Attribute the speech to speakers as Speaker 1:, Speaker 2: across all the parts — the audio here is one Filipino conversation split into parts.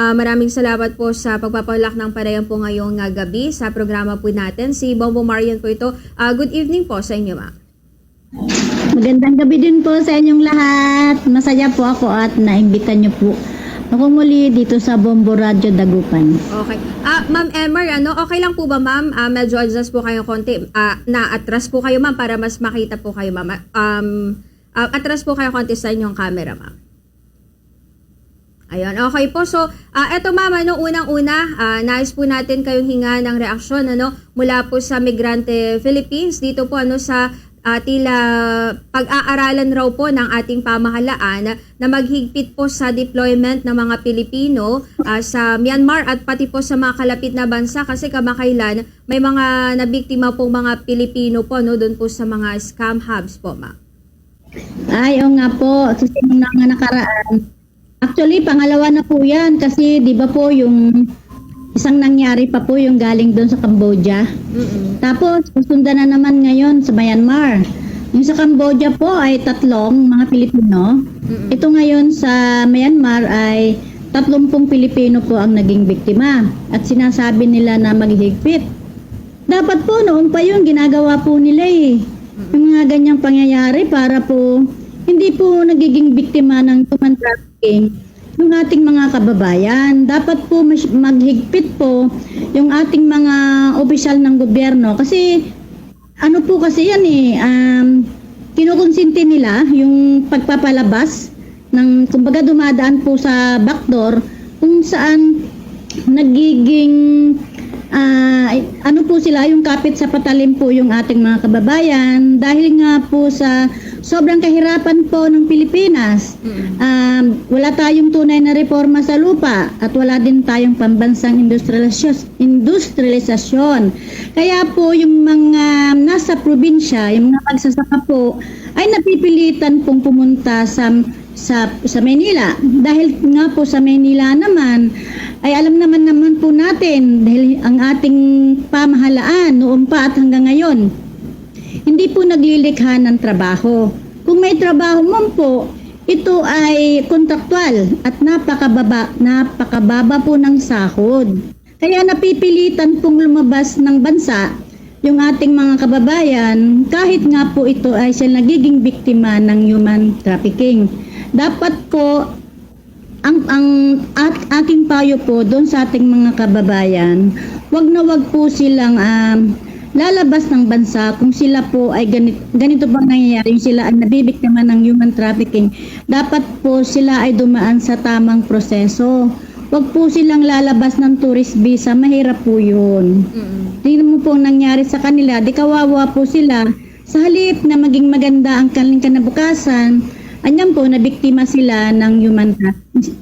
Speaker 1: Ah, maraming salamat po sa pagpapalak ng parayan po ngayong ah, gabi sa programa po natin. Si Bombo Marian po ito. Ah, good evening po sa inyo, ma'am.
Speaker 2: Magandang gabi din po sa inyong lahat. Masaya po ako at naimbitan niyo po ako muli dito sa Bombo Radio Dagupan.
Speaker 1: Okay. Ah, Ma'am Emmer, ano, okay lang po ba, ma'am? Ah, medyo adjust po kayo konti. Ah, na-atras po kayo, ma'am, para mas makita po kayo, ma'am. Um, ah, atras po kayo konti sa inyong camera, ma'am. Ayun, okay po. So, ah eto ma'am, ano, unang-una, ah, nais po natin kayong hinga ng reaksyon, ano, mula po sa Migrante Philippines, dito po, ano, sa ah, tila pag-aaralan raw po ng ating pamahalaan na maghigpit po sa deployment ng mga Pilipino ah, sa Myanmar at pati po sa mga kalapit na bansa kasi kamakailan may mga nabiktima po mga Pilipino po no doon po sa mga scam hubs po ma'am.
Speaker 2: Ay, oo nga po. Sa sinong mga nakaraan. Actually, pangalawa na po yan kasi di ba po yung isang nangyari pa po yung galing doon sa Cambodia.
Speaker 1: Mm-mm.
Speaker 2: Tapos, susundan na naman ngayon sa Myanmar. Yung sa Cambodia po ay tatlong mga Pilipino.
Speaker 1: Mm-mm.
Speaker 2: Ito ngayon sa Myanmar ay 30 Pilipino po ang naging biktima at sinasabi nila na maghihigpit. Dapat po noon pa yun ginagawa po nila eh. Yung mga ganyang pangyayari para po hindi po nagiging biktima ng human trafficking yung ating mga kababayan. Dapat po maghigpit po yung ating mga opisyal ng gobyerno kasi ano po kasi yan eh, um, kinukonsinti nila yung pagpapalabas ng, kumbaga dumadaan po sa backdoor kung saan nagiging ah, ano po sila yung kapit sa patalim po yung ating mga kababayan dahil nga po sa sobrang kahirapan po ng Pilipinas
Speaker 1: Mm-mm.
Speaker 2: um, wala tayong tunay na reforma sa lupa at wala din tayong pambansang industrialisasyon. Kaya po yung mga nasa probinsya, yung mga magsasaka po, ay napipilitan pong pumunta sa sa sa Maynila dahil nga po sa Maynila naman ay alam naman naman po natin dahil ang ating pamahalaan noon pa at hanggang ngayon hindi po naglilikha ng trabaho. Kung may trabaho man po, ito ay kontraktual at napakababa, napakababa po ng sahod. Kaya napipilitan pong lumabas ng bansa yung ating mga kababayan kahit nga po ito ay sila nagiging biktima ng human trafficking. Dapat po ang ang at, aking payo po doon sa ating mga kababayan, wag na wag po silang um, lalabas ng bansa kung sila po ay ganito, ganito bang nangyayari, yung sila ay nabibiktima ng human trafficking, dapat po sila ay dumaan sa tamang proseso. Wag po silang lalabas ng tourist visa, mahirap po yun.
Speaker 1: Mm-mm.
Speaker 2: Tingnan mo po ang nangyari sa kanila, di kawawa po sila. Sa halip na maging maganda ang kanilang kanabukasan, anyan po, nabiktima sila ng human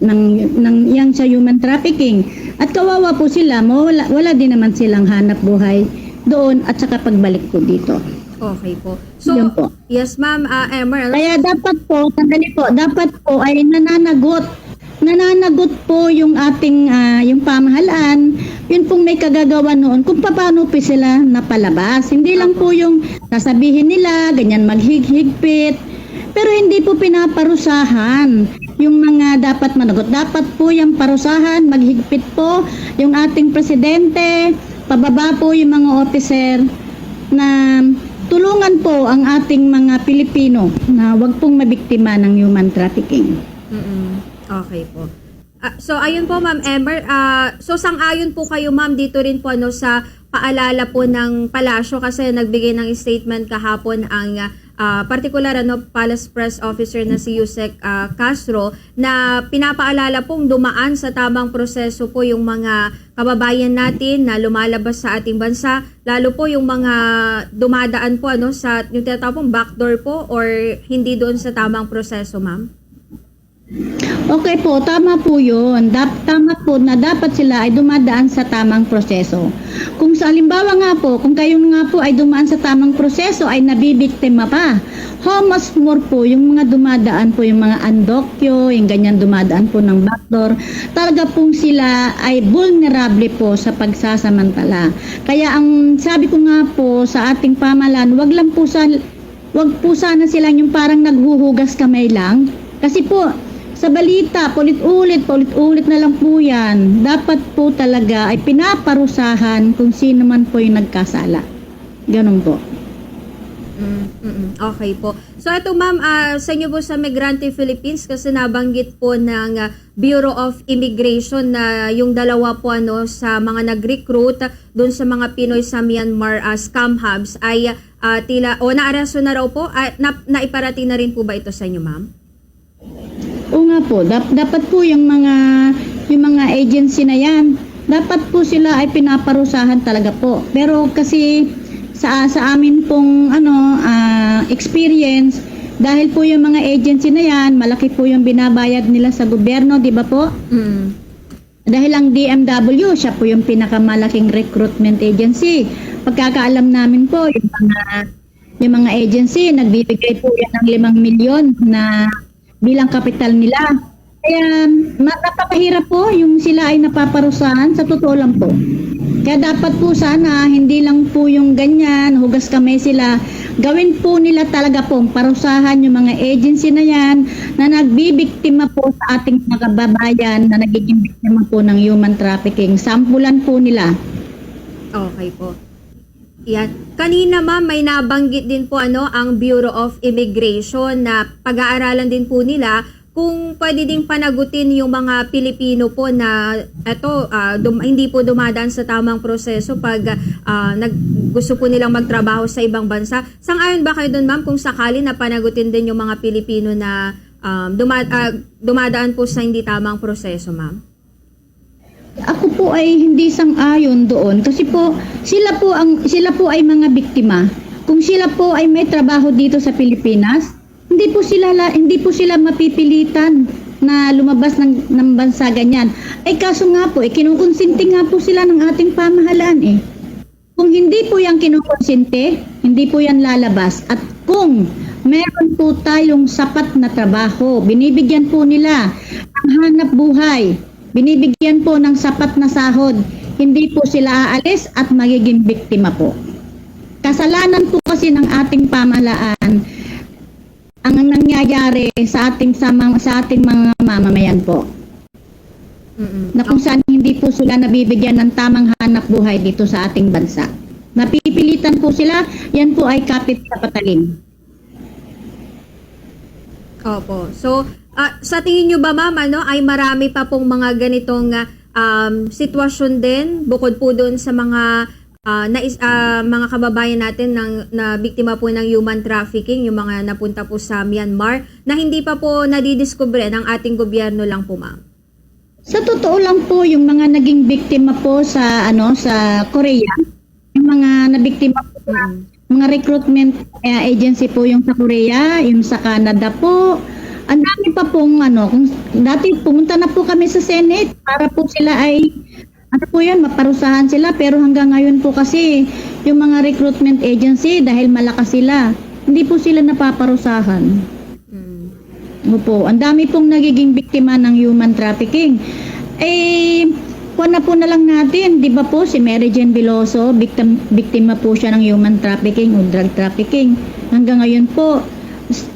Speaker 2: ng, ng yang sa human trafficking. At kawawa po sila, wala, wala din naman silang hanap buhay doon at saka pagbalik po dito.
Speaker 1: Okay po. So,
Speaker 2: Yun po.
Speaker 1: yes ma'am, Emmer, ano-
Speaker 2: Kaya dapat po, sandali po, dapat po ay nananagot. Nananagot po yung ating ah, yung pamahalaan, yun pong may kagagawa noon kung paano po sila napalabas. Hindi lang po yung sasabihin nila, ganyan maghigpit, pero hindi po pinaparusahan yung mga dapat managot. Dapat po yung parusahan, maghigpit po yung ating presidente, pababa po yung mga officer na tulungan po ang ating mga Pilipino na wag pong mabiktima ng human trafficking.
Speaker 1: Mm-mm. Okay po. Ah, so ayun po Ma'am Emmer, ah, so sang-ayon po kayo Ma'am dito rin po ano sa paalala po ng palasyo kasi nagbigay ng statement kahapon ang ah, particular ano Palace Press Officer na si Yusek ah, Castro na pinapaalala pong dumaan sa tamang proseso po yung mga kababayan natin na lumalabas sa ating bansa lalo po yung mga dumadaan po ano sa yung tinatawag pong backdoor po or hindi doon sa tamang proseso Ma'am.
Speaker 2: Okay po, tama po yun. Dap, tama po na dapat sila ay dumadaan sa tamang proseso. Kung sa halimbawa nga po, kung kayo nga po ay dumaan sa tamang proseso ay nabibiktima pa. How much more po yung mga dumadaan po, yung mga andokyo, yung ganyan dumadaan po ng backdoor, talaga pong sila ay vulnerable po sa pagsasamantala. Kaya ang sabi ko nga po sa ating pamalan, wag lang po sa wag po sana sila yung parang naghuhugas kamay lang. Kasi po, sa balita, paulit-ulit, paulit-ulit na lang po yan. Dapat po talaga ay pinaparusahan kung sino man po yung nagkasala. Ganun po.
Speaker 1: Mm, mm, mm. Okay po. So ito ma'am, ah, sa inyo po sa Migrante Philippines kasi nabanggit po ng ah, Bureau of Immigration na yung dalawa po ano sa mga nag-recruit doon sa mga Pinoy sa Myanmar ah, scam hubs ay ah, tila o naaresto na raw po Ah, na, naiparating na rin po ba ito sa inyo ma'am?
Speaker 2: Oo nga po, dap- dapat po yung mga yung mga agency na yan, dapat po sila ay pinaparusahan talaga po. Pero kasi sa sa amin pong ano ah, experience dahil po yung mga agency na yan, malaki po yung binabayad nila sa gobyerno, di ba po?
Speaker 1: Mm.
Speaker 2: Dahil ang DMW, siya po yung pinakamalaking recruitment agency. Pagkakaalam namin po, yung mga, yung mga agency, nagbibigay po yan ng 5 milyon na bilang kapital nila. Kaya napakahirap po yung sila ay napaparusahan, sa totoo lang po. Kaya dapat po sana, hindi lang po yung ganyan, hugas kamay sila, gawin po nila talaga po, parusahan yung mga agency na yan na nagbibiktima po sa ating mga kababayan na nagiging biktima po ng human trafficking. Sampulan po nila.
Speaker 1: Okay po. Yan. Kanina ma'am, may nabanggit din po ano ang Bureau of Immigration na pag-aaralan din po nila kung pwede ding panagutin yung mga Pilipino po na eto ah, dum- hindi po dumadaan sa tamang proseso pag ah, nag gusto po nilang magtrabaho sa ibang bansa. Sang-ayon ba kayo doon ma'am kung sakali na panagutin din yung mga Pilipino na um, duma- ah, dumadaan po sa hindi tamang proseso ma'am?
Speaker 2: Ako po ay hindi sang-ayon doon kasi po sila po ang sila po ay mga biktima. Kung sila po ay may trabaho dito sa Pilipinas, hindi po sila la- hindi po sila mapipilitan na lumabas ng, ng bansa ganyan. Ay kaso nga po, eh, kinukonsinti nga po sila ng ating pamahalaan eh. Kung hindi po yan kinukonsinte, hindi po yan lalabas. At kung meron po tayong sapat na trabaho, binibigyan po nila ang hanap buhay, binibigyan po ng sapat na sahod, hindi po sila aalis at magiging biktima po. Kasalanan po kasi ng ating pamahalaan ang nangyayari sa ating sa, mga- sa ating mga mamamayan po
Speaker 1: Mm-mm.
Speaker 2: na kung saan hindi po sila nabibigyan ng tamang hanap buhay dito sa ating bansa. Napipilitan po sila, yan po ay kapit sa patalim.
Speaker 1: Opo. So, ah, sa tingin nyo ba ma'am, ano, ay marami pa pong mga ganitong ah, um, sitwasyon din bukod po doon sa mga ah, nais, ah, mga kababayan natin ng, na biktima po ng human trafficking, yung mga napunta po sa Myanmar, na hindi pa po nadidiskubre ng ating gobyerno lang po ma'am.
Speaker 2: Sa totoo lang po, yung mga naging biktima po sa ano sa Korea, yung mga nabiktima po
Speaker 1: Mm.
Speaker 2: mga recruitment eh, agency po yung sa Korea, yung sa Canada po. Ang dami pa pong ano, kung dati pumunta na po kami sa Senate para po sila ay ano po yan, maparusahan sila pero hanggang ngayon po kasi yung mga recruitment agency dahil malakas sila, hindi po sila napaparusahan.
Speaker 1: Mm.
Speaker 2: Opo, ang dami pong nagiging biktima ng human trafficking. Eh, kuha na po na lang natin, di ba po si Mary Jane Veloso, biktim, biktima po siya ng human trafficking o drug trafficking. Hanggang ngayon po,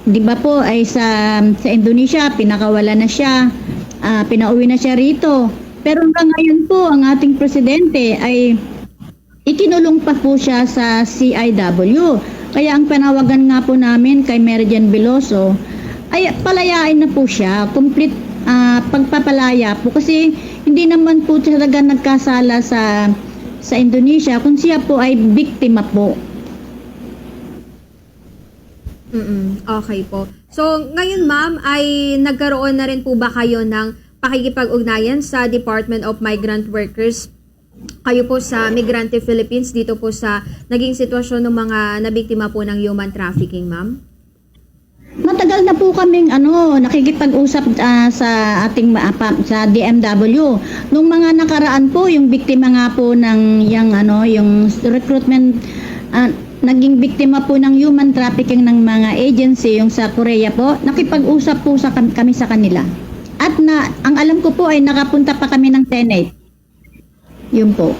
Speaker 2: di ba po ay sa, sa Indonesia, pinakawala na siya, ah, pinauwi na siya rito. Pero hanggang ngayon po, ang ating presidente ay ikinulong pa po siya sa CIW. Kaya ang panawagan nga po namin kay Jane Veloso ay palayain na po siya, complete ah, pagpapalaya po kasi hindi naman po talaga nagkasala sa sa Indonesia kung siya po ay biktima po.
Speaker 1: Mm-mm. Okay po. So, ngayon ma'am, ay nagkaroon na rin po ba kayo ng pakikipag-ugnayan sa Department of Migrant Workers? Kayo po sa Migrante Philippines dito po sa naging sitwasyon ng mga nabiktima po ng human trafficking, ma'am?
Speaker 2: Matagal na po kaming ano, nakikipag-usap ah, sa ating pa- sa DMW. Nung mga nakaraan po, yung biktima nga po ng yung ano, yung recruitment ah, naging biktima po ng human trafficking ng mga agency yung sa Korea po, nakipag-usap po sa kam- kami sa kanila. At na ang alam ko po ay nakapunta pa kami ng Senate. Yun po.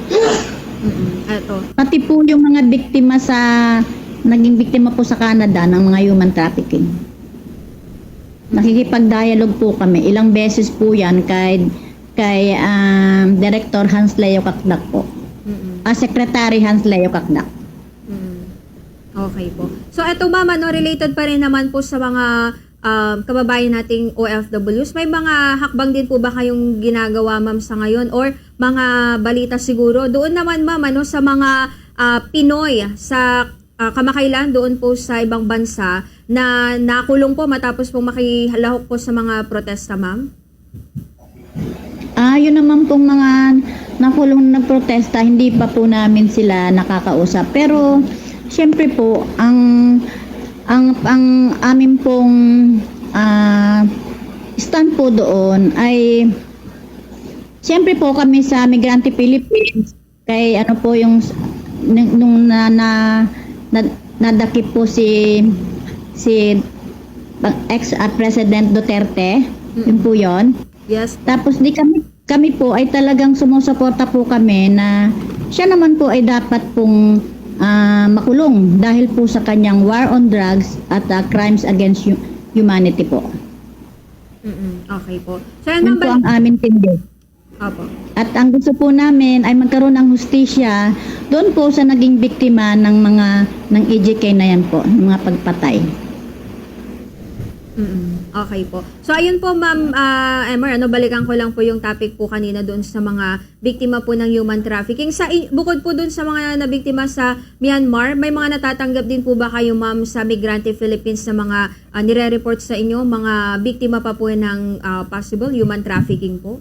Speaker 1: Mm-mm. Eto.
Speaker 2: Pati po yung mga biktima sa naging biktima po sa Canada ng mga human trafficking. Nakikipag-dialogue po kami. Ilang beses po yan kay, kay um, Director Hans Leo Kakdak po.
Speaker 1: Mm-mm.
Speaker 2: Ah, Secretary Hans Leo Kakdak.
Speaker 1: Okay po. So eto ma'am, ano, related pa rin naman po sa mga um, kababayan nating OFWs. May mga hakbang din po ba kayong ginagawa ma'am sa ngayon or mga balita siguro? Doon naman ma'am, ano, sa mga ah, Pinoy sa ah, kamakailan doon po sa ibang bansa na nakulong po matapos po makihilahok po sa mga protesta ma'am?
Speaker 2: Ah, yun naman pong mga nakulong na protesta, hindi pa po namin sila nakakausap. Pero, syempre po, ang ang ang amin pong ah, stand po doon ay syempre po kami sa Migrante Philippines kay ano po yung nung na, na, na nadakip po si si ex-president Duterte yun po yun
Speaker 1: Yes.
Speaker 2: tapos di kami kami po ay talagang sumusuporta po kami na siya naman po ay dapat pong ah, makulong dahil po sa kanyang war on drugs at ah, crimes against hu- humanity po.
Speaker 1: Mm-mm. Okay po. So
Speaker 2: po
Speaker 1: bal-
Speaker 2: ang amin tindi.
Speaker 1: Opo.
Speaker 2: At ang gusto po namin ay magkaroon ng hustisya doon po sa naging biktima ng mga ng EJK na yan po, ng mga pagpatay.
Speaker 1: Mm-mm. Okay po. So ayun po ma'am ah, Emmer, ano balikan ko lang po yung topic po kanina doon sa mga biktima po ng human trafficking. Sa bukod po doon sa mga nabiktima sa Myanmar, may mga natatanggap din po ba kayo ma'am sa Migrante Philippines na mga ah, nire-report sa inyo, mga biktima pa po ng ah, possible human trafficking po?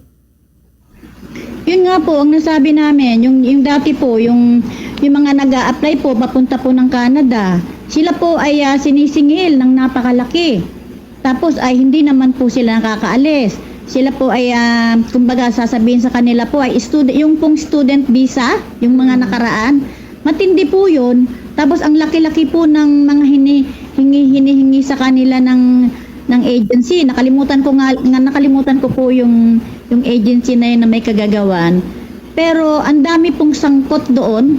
Speaker 2: Yun nga po, ang nasabi namin, yung, yung dati po, yung, yung mga nag apply po, papunta po ng Canada, sila po ay ah, sinisingil ng napakalaki. Tapos ay hindi naman po sila nakakaalis. Sila po ay, ah, kumbaga sasabihin sa kanila po ay student, yung pong student visa, yung mga nakaraan, matindi po yun. Tapos ang laki-laki po ng mga hini, hingi, hinihingi sa kanila ng ng agency. Nakalimutan ko nga, nga nakalimutan ko po yung yung agency na yun na may kagagawan. Pero ang dami pong sangkot doon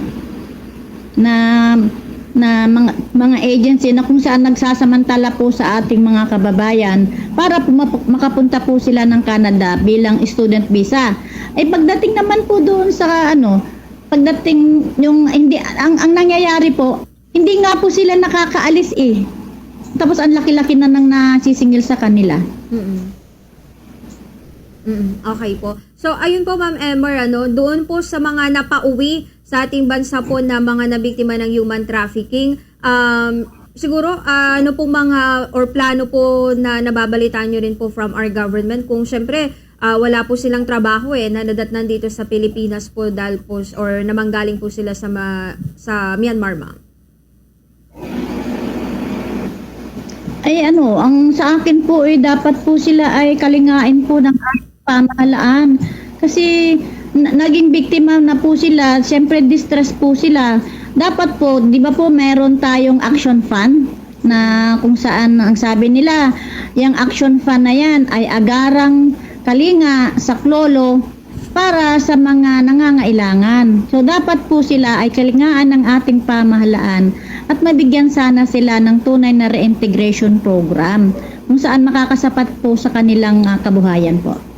Speaker 2: na na mga, mga agency na kung saan nagsasamantala po sa ating mga kababayan para po makapunta po sila ng Canada bilang student visa. Ay pagdating naman po doon sa ano, pagdating yung hindi ang ang nangyayari po, hindi nga po sila nakakaalis eh. Tapos ang laki-laki na nang nasisingil sa kanila.
Speaker 1: mm Mm, okay po. So, ayun po Ma'am Emmer, ano, doon po sa mga napauwi sa ating bansa po na mga nabiktima ng human trafficking, um, siguro ah, ano pong mga or plano po na nababalitaan nyo rin po from our government kung syempre ah, wala po silang trabaho eh, nanadat nandito sa Pilipinas po dahil po or namanggaling po sila sa, ma, sa Myanmar, ma'am.
Speaker 2: Ay ano, ang sa akin po ay dapat po sila ay kalingain po ng pamahalaan. Kasi naging biktima na po sila, siyempre distress po sila. Dapat po, di ba po meron tayong action fund na kung saan ang sabi nila, yung action fund na yan ay agarang kalinga sa klolo para sa mga nangangailangan. So dapat po sila ay kalingaan ng ating pamahalaan at mabigyan sana sila ng tunay na reintegration program kung saan makakasapat po sa kanilang ah, kabuhayan po.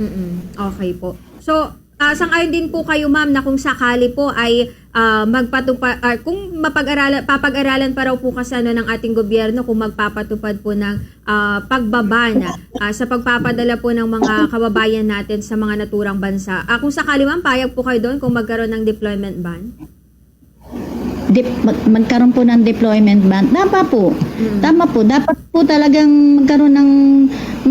Speaker 1: Mm Okay po. So, uh, sang-ayon din po kayo ma'am na kung sakali po ay ah, magpatupad ah, kung mapag-aralan papag-aralan pa raw po kasi ano ng ating gobyerno kung magpapatupad po ng ah, pagbaban ah, sa pagpapadala po ng mga kababayan natin sa mga naturang bansa. Ah, kung sakali ma'am payag po kayo doon kung magkaroon ng deployment ban?
Speaker 2: Dip- mag- magkaroon po ng deployment ban. Tama po. Tama po. Dapat po talagang magkaroon ng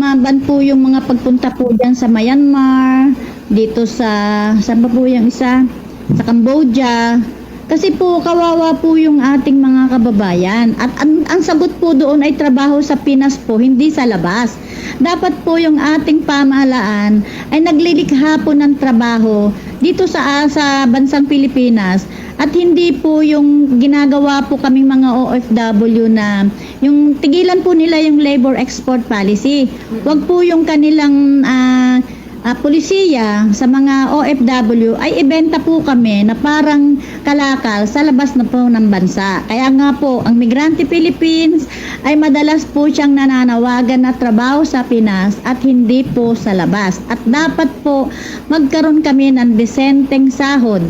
Speaker 2: maban po yung mga pagpunta po dyan sa Myanmar, dito sa, saan pa po yung isa? Sa Cambodia. Kasi po kawawa po yung ating mga kababayan. At ang, ang sagot po doon ay trabaho sa Pinas po, hindi sa labas. Dapat po yung ating pamahalaan ay naglilikha po ng trabaho dito sa sa bansang Pilipinas at hindi po yung ginagawa po kaming mga OFW na yung tigilan po nila yung labor export policy. Huwag po yung kanilang ah, ah, pulisiya sa mga OFW ay ibenta po kami na parang kalakal sa labas na po ng bansa. Kaya nga po, ang Migrante Philippines ay madalas po siyang nananawagan na trabaho sa Pinas at hindi po sa labas. At dapat po magkaroon kami ng desenteng sahod.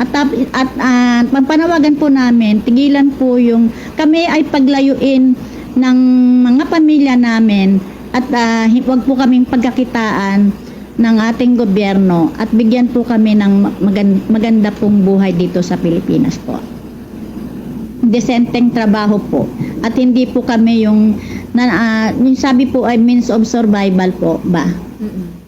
Speaker 2: At, at ah, panawagan po namin, tigilan po yung kami ay paglayuin ng mga pamilya namin at ah, hi- wag po kaming pagkakitaan ng ating gobyerno at bigyan po kami ng magan- maganda pong buhay dito sa Pilipinas po. Desenteng trabaho po at hindi po kami yung na, ah, yung sabi po ay means of survival po ba.
Speaker 1: Mm-mm.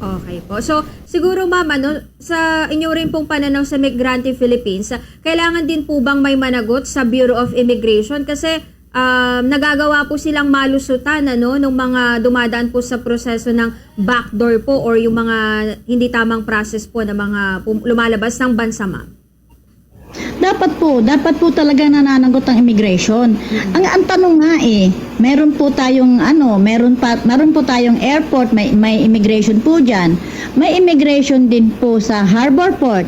Speaker 1: Okay po. So, siguro ma'am, ano, sa inyo rin pong pananaw sa Migrante Philippines, kailangan din po bang may managot sa Bureau of Immigration? Kasi um, nagagawa po silang malusutan ano, ng mga dumadaan po sa proseso ng backdoor po or yung mga hindi tamang process po ng mga lumalabas ng bansa ma'am.
Speaker 2: Dapat po, dapat po talaga nananagot ang immigration. Ang ang tanong nga eh, meron po tayong ano, meron pa meron po tayong airport, may may immigration po diyan. May immigration din po sa harbor port.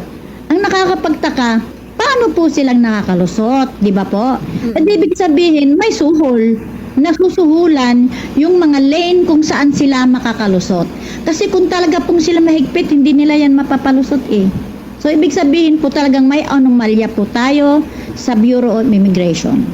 Speaker 2: Ang nakakapagtaka, paano po silang nakakalusot, di ba po? At ibig sabihin, may suhol nasusuhulan yung mga lane kung saan sila makakalusot. Kasi kung talaga pong sila mahigpit, hindi nila yan mapapalusot eh. So, ibig sabihin po talagang may anomalya po tayo sa Bureau of Immigration.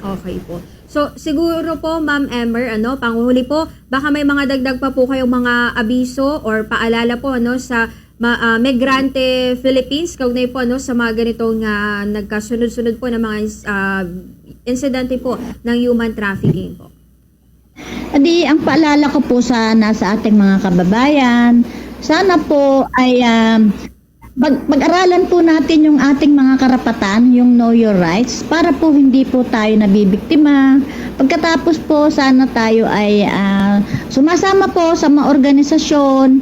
Speaker 1: Okay po. So, siguro po, Ma'am Emmer, ano, panghuli po, baka may mga dagdag pa po kayong mga abiso or paalala po, ano, sa ma, ah, Migrante Philippines, kaugnay po, ano, sa mga ganitong ah, nagkasunod-sunod po ng mga ah, insidente po ng human trafficking po.
Speaker 2: Adi, ang paalala ko po sana sa ating mga kababayan, sana po ay um, pag, pag-aralan po natin yung ating mga karapatan, yung know your rights, para po hindi po tayo nabibiktima. Pagkatapos po, sana tayo ay ah, sumasama po sa mga organisasyon,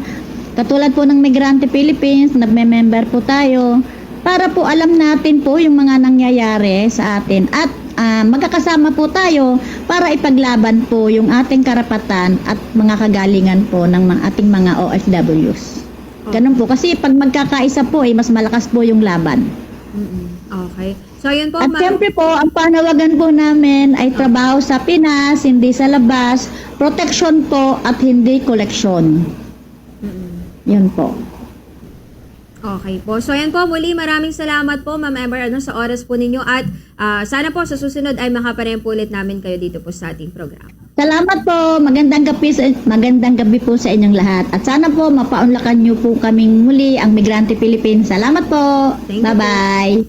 Speaker 2: katulad po ng Migrante Philippines, nagme-member po tayo, para po alam natin po yung mga nangyayari sa atin at ah, magkakasama po tayo para ipaglaban po yung ating karapatan at mga kagalingan po ng ating mga OFWs. Ganun po. Kasi pag magkakaisa po, eh, mas malakas po yung laban.
Speaker 1: Mm-mm. Okay. So, ayun po,
Speaker 2: At
Speaker 1: Ma'am.
Speaker 2: siyempre po, ang panawagan po namin ay trabaho sa Pinas, hindi sa labas, protection po at hindi koleksyon.
Speaker 1: Mm-mm.
Speaker 2: Yun po.
Speaker 1: Okay po. So, ayan po, muli maraming salamat po, Ma'am Emmer, ano, sa oras po ninyo at ah, sana po sa susunod ay makapareho po ulit namin kayo dito po sa ating program.
Speaker 2: Salamat po. Magandang gabi, sa, magandang gabi po sa inyong lahat. At sana po mapaunlakan niyo po kaming muli ang Migrante Philippines. Salamat
Speaker 1: po.
Speaker 2: Bye-bye.